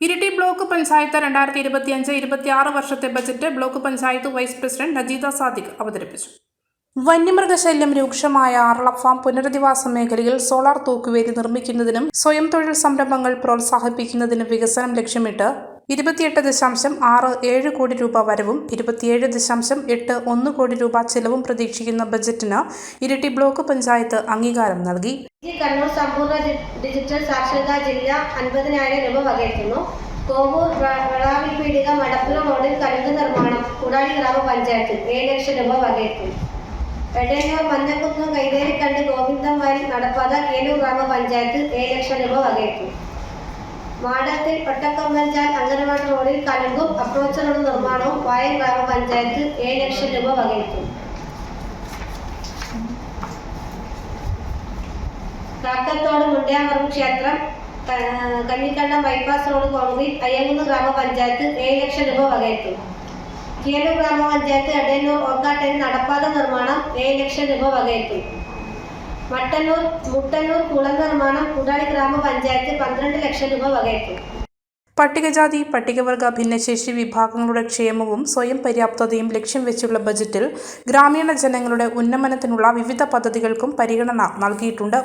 Iritty block panchayat രണ്ടായിരത്തി ഇരുപത്തിയഞ്ച് ഇരുപത്തിയാറ് വർഷത്തെ budget block panchayat vice president Najeeda Sadiq അവതരിപ്പിച്ചു. വന്യമൃഗശല്യം രൂക്ഷമായ ആറള ഫാം പുനരധിവാസ മേഖലയിൽ സോളാർ തൂക്കുവേലി നിർമ്മിക്കുന്നതിനും സ്വയം തൊഴിൽ സംരംഭങ്ങൾ പ്രോത്സാഹിപ്പിക്കുന്നതിനും വികസനം ലക്ഷ്യമിട്ട് ഇരുപത്തിയെട്ട് ദശാംശം ആറ് ഏഴ് കോടി രൂപ വരവും ഇരുപത്തിയേഴ് ദശാംശം എട്ട് ഒന്ന് കോടി രൂപ ചെലവും പ്രതീക്ഷിക്കുന്ന ബജറ്റിന് ഇരട്ടി ബ്ലോക്ക് പഞ്ചായത്ത് അംഗീകാരം നൽകി. കണ്ണൂർ സമ്പൂർണ ഡിജിറ്റൽ സാക്ഷരതാ ജില്ല അൻപതിനായിരം രൂപ വകയിരുത്തുന്നു കോവൂർ വളാവിൽ പീടിക മടപ്പുറം റോഡിൽ കലുങ്ക് നിർമ്മാണം കൂടാടി ഗ്രാമപഞ്ചായത്ത് ഏഴ് ലക്ഷം രൂപ വകയിരുത്തുന്നു എടയന്നൂർ മഞ്ഞക്കുന്നം കൈതേരിക്കണ്ട് ഗോവിന്ദം വാരി നടപ്പാത ഏലൂർ ഗ്രാമപഞ്ചായത്ത് ഏഴ് ലക്ഷം രൂപ വകയിരുത്തുന്നു മാടത്തിൽ ഒട്ടക്കൊമ്പഞ്ചാൽ അംഗനവാടി റോഡിൽ കലങ്കും അപ്രോച്ച് റോഡ് നിർമ്മാണവും വായൽ ഗ്രാമപഞ്ചായത്ത് ഏഴ് ലക്ഷം രൂപ വകയിരുത്തും. കാക്കത്തോട് മുണ്ടിയാമറും ക്ഷേത്രം Kanjikandam bypass road concrete Ayyankunnu ഗ്രാമപഞ്ചായത്ത് ഏഴ് ലക്ഷം രൂപ വകയെത്തും കിയലൂർ ഗ്രാമപഞ്ചായത്ത് എടയന്നൂർ ഓക്കാട്ടേരി നടപ്പാത നിർമ്മാണം ഏഴ് ലക്ഷം രൂപ വകയെത്തും മട്ടന്നൂർ മുട്ടന്നൂർ കുളം നിർമ്മാണം കുടാളി ഗ്രാമപഞ്ചായത്ത് പന്ത്രണ്ട് ലക്ഷം രൂപ വകയിട്ടു. പട്ടികജാതി പട്ടികവർഗ ഭിന്നശേഷി വിഭാഗങ്ങളുടെ ക്ഷേമവും സ്വയം പര്യാപ്തതയും ലക്ഷ്യം വെച്ചുള്ള ബജറ്റിൽ ഗ്രാമീണ ജനങ്ങളുടെ ഉന്നമനത്തിനുള്ള വിവിധ പദ്ധതികൾക്കും പരിഗണന നൽകിയിട്ടുണ്ട്.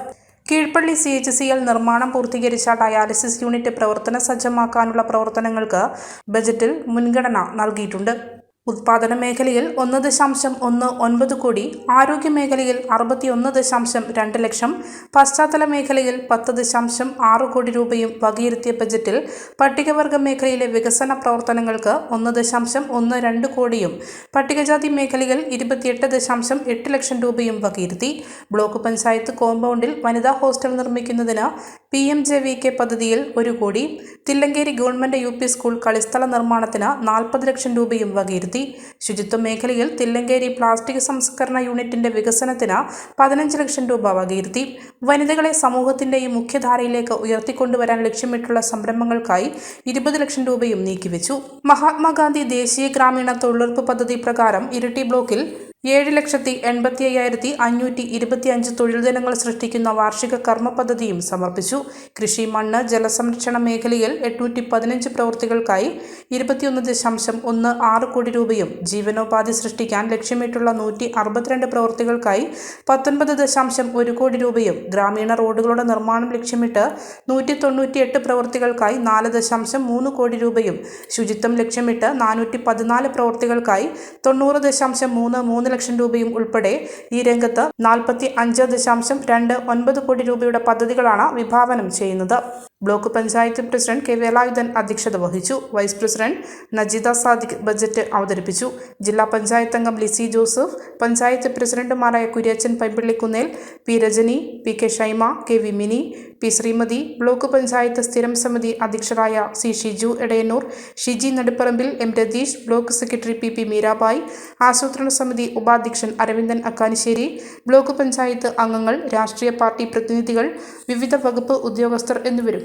കീഴ്പള്ളി സി എച്ച് സി എൽ നിർമ്മാണം പൂർത്തീകരിച്ച ഡയാലിസിസ് യൂണിറ്റ് പ്രവർത്തന സജ്ജമാക്കാനുള്ള പ്രവർത്തനങ്ങൾക്ക് ബജറ്റിൽ മുൻഗണന നൽകിയിട്ടുണ്ട്. ഉത്പാദന മേഖലയിൽ ഒന്ന് ദശാംശം ഒന്ന് ഒൻപത് കോടി ആരോഗ്യ മേഖലയിൽ അറുപത്തിയൊന്ന് ദശാംശം രണ്ട് ലക്ഷം പശ്ചാത്തല മേഖലയിൽ പത്ത് ദശാംശം ആറ് കോടി രൂപയും വകയിരുത്തിയ ബജറ്റിൽ പട്ടികവർഗ മേഖലയിലെ വികസന പ്രവർത്തനങ്ങൾക്ക് ഒന്ന് ദശാംശം ഒന്ന് രണ്ട് കോടിയും പട്ടികജാതി മേഖലയിൽ ഇരുപത്തിയെട്ട് ദശാംശം എട്ട് ലക്ഷം രൂപയും വകയിരുത്തി. ബ്ലോക്ക് പഞ്ചായത്ത് കോമ്പൗണ്ടിൽ വനിതാ ഹോസ്റ്റൽ നിർമ്മിക്കുന്നതിന് P M J V K പദ്ധതിയിൽ ഒരു കോടി Thillankeri government U P school കളിസ്ഥല നിർമ്മാണത്തിന് നാൽപ്പത് ലക്ഷം രൂപയും വകയിരുത്തി. ശുചിത്വ മേഖലയിൽ തില്ലങ്കേരി പ്ലാസ്റ്റിക് സംസ്കരണ യൂണിറ്റിന്റെ വികസനത്തിന് പതിനഞ്ച് ലക്ഷം രൂപ വകയിരുത്തി. വനിതകളെ സമൂഹത്തിന്റെയും മുഖ്യധാരയിലേക്ക് ഉയർത്തിക്കൊണ്ടുവരാൻ ലക്ഷ്യമിട്ടുള്ള സംരംഭങ്ങൾക്കായി ഇരുപത് ലക്ഷം രൂപയും നീക്കിവെച്ചു. മഹാത്മാഗാന്ധി ദേശീയ ഗ്രാമീണ തൊഴിലുറപ്പ് പദ്ധതി പ്രകാരം ഇരിട്ടി ബ്ലോക്കിൽ ഏഴ് ലക്ഷത്തി എൺപത്തി അയ്യായിരത്തി അഞ്ഞൂറ്റി ഇരുപത്തിയഞ്ച് തൊഴിൽ ദിനങ്ങൾ സൃഷ്ടിക്കുന്ന വാർഷിക കർമ്മ പദ്ധതിയും സമർപ്പിച്ചു. കൃഷി മണ്ണ് ജലസംരക്ഷണ മേഖലയിൽ എണ്ണൂറ്റി പതിനഞ്ച് പ്രവൃത്തികൾക്കായി ഇരുപത്തിയൊന്ന് ദശാംശം ഒന്ന് ആറ് കോടി രൂപയും ജീവനോപാധി സൃഷ്ടിക്കാൻ ലക്ഷ്യമിട്ടുള്ള നൂറ്റി അറുപത്തിരണ്ട് പ്രവൃത്തികൾക്കായി പത്തൊൻപത് ദശാംശം ഒരു കോടി രൂപയും ഗ്രാമീണ റോഡുകളുടെ നിർമ്മാണം ലക്ഷ്യമിട്ട് നൂറ്റി തൊണ്ണൂറ്റിയെട്ട് പ്രവൃത്തികൾക്കായി നാല് ദശാംശം മൂന്ന് കോടി രൂപയും ശുചിത്വം ലക്ഷ്യമിട്ട് നാനൂറ്റി പതിനാല് പ്രവൃത്തികൾക്കായി തൊണ്ണൂറ് ദശാംശം മൂന്ന് മൂന്ന് ലക്ഷം രൂപയും ഉൾപ്പെടെ ഈ രംഗത്ത് നാൽപ്പത്തി അഞ്ച് ദശാംശം രണ്ട് ഒൻപത് കോടി രൂപയുടെ പദ്ധതികളാണ് വിഭാവനം ചെയ്യുന്നത്. Block panchayat president K Velayudhan അധ്യക്ഷത വഹിച്ചു. Vice president Najeeda Sadiq budget അവതരിപ്പിച്ചു. ജില്ലാ പഞ്ചായത്ത് അംഗം ലിസി ജോസഫ് പഞ്ചായത്ത് പ്രസിഡന്റുമാരായ Kuriachan Paimpillikunnel P Rajani P K Shaima K V Mini P Sreemathi block panchayat സ്ഥിരം സമിതി അധ്യക്ഷരായ C Shiju Edayannur Shiji Naduparambil M Ratheesh block secretary P P Meerabai ആസൂത്രണ സമിതി ഉപാധ്യക്ഷൻ Aravindan അക്കാനിശ്ശേരി block panchayat അംഗങ്ങൾ രാഷ്ട്രീയ പാർട്ടി പ്രതിനിധികൾ വിവിധ വകുപ്പ് ഉദ്യോഗസ്ഥർ എന്നിവരും.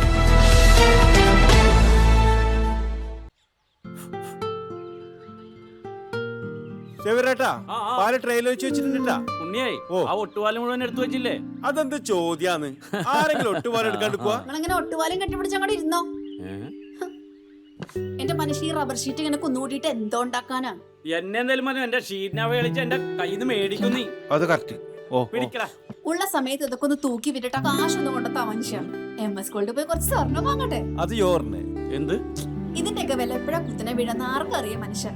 ചെവിരേട്ടാ ആ, ആ. പാൽ ട്രെയിനിൽ വെച്ച് വെച്ചിട്ടുണ്ടാ ഉണ്ണിയായി ഓ. ആ ഒട്ടുപാലം മുഴുവൻ എടുത്തു വെച്ചില്ലേ? അതെന്ത് ചോദ്യാന്ന്? ആരെങ്കിലും ഒട്ടുപാലം എടുക്കാണ്ടിക്കുക നിങ്ങളിങ്ങനെ ഒട്ടുപാലും കെട്ടിപ്പിടിച്ച് അങ്ങോട്ട് ഇരുന്നോ? എന്റെ മനുഷ്യ ഈ റബ്ബർ ഷീറ്റ് ഇങ്ങനെ കുന്നുകൂട്ടിയിട്ട് എന്തോ ഉണ്ടാക്കാനാ? എന്നെ എന്തായാലും മതി എന്റെ ഷീറ്റിനെ കളിച്ച് എന്റെ കയ്യിൽ നിന്ന് മേടിക്കും നീ. അത് കറക്റ്റ് ഓ പിടിക്കടാ. ഉള്ള സമയത്ത് ഇതൊക്കെ ഒന്ന് തൂക്കി വിട്ടിട്ട് കാശൊന്നും കൊണ്ടെത്താ മനുഷ്യ എം എസ് സ്കൂളിൽ പോയി കുറച്ച് സ്വർണം വാങ്ങട്ടെ? അത് എന്ത്? ഇതിന്റെയൊക്കെ വില എപ്പോഴാ കുത്തിനെ വീഴുന്ന ആർക്കും അറിയാം മനുഷ്യൻ